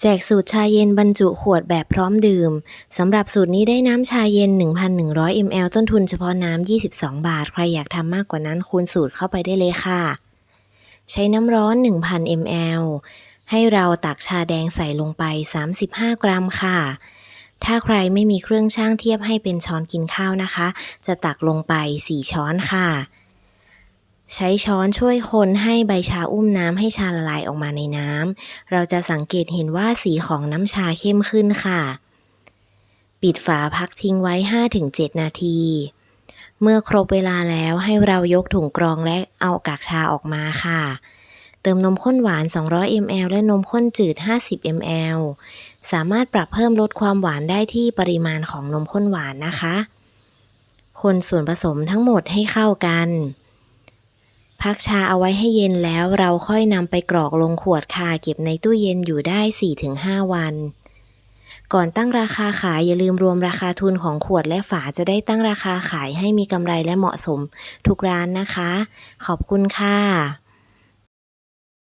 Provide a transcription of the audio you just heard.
แจกสูตรชาเย็นบรรจุขวดแบบพร้อมดื่ม สำหรับสูตรนี้ได้น้ำชาเย็น 1,100 ml ต้นทุนเฉพาะน้ำ 22 บาท ใครอยากทำมากกว่านั้นคูณสูตรเข้าไปได้เลยค่ะ ใช้น้ำร้อน 1,000 ml ให้เราตักชาแดงใส่ลงไป 35 กรัมค่ะ ถ้าใครไม่มีเครื่องช่างเทียบให้เป็นช้อนกินข้าวนะคะ จะตักลงไป 4 ช้อนค่ะ ใช้ช้อนช่วยคนให้ใบชาอุ้มน้ำให้ชาละลายออกมาในน้ำ เราจะสังเกตเห็นว่าสีของน้ำชาเข้มขึ้นค่ะ ปิดฝาพักทิ้งไว้ 5-7 นาที เมื่อครบเวลาแล้วให้เรายกถุงกรองและเอากากชาออกมาค่ะ เติมนมข้นหวาน 200 ml และนมข้นจืด 50 ml สามารถปรับเพิ่มลดความหวานได้ที่ปริมาณของนมข้นหวานนะคะ คนส่วนผสมทั้งหมดให้เข้ากัน พักชาเอาไว้ให้เย็นแล้วเราค่อยนำไปกรอกลงขวดค่ะเก็บในตู้เย็นอยู่ได้ 4-5 วัน ก่อนตั้งราคาขายอย่าลืมรวมราคาทุนของขวดและฝาจะได้ตั้งราคาขายให้มีกำไรและเหมาะสมทุกร้านนะคะ ขอบคุณค่ะ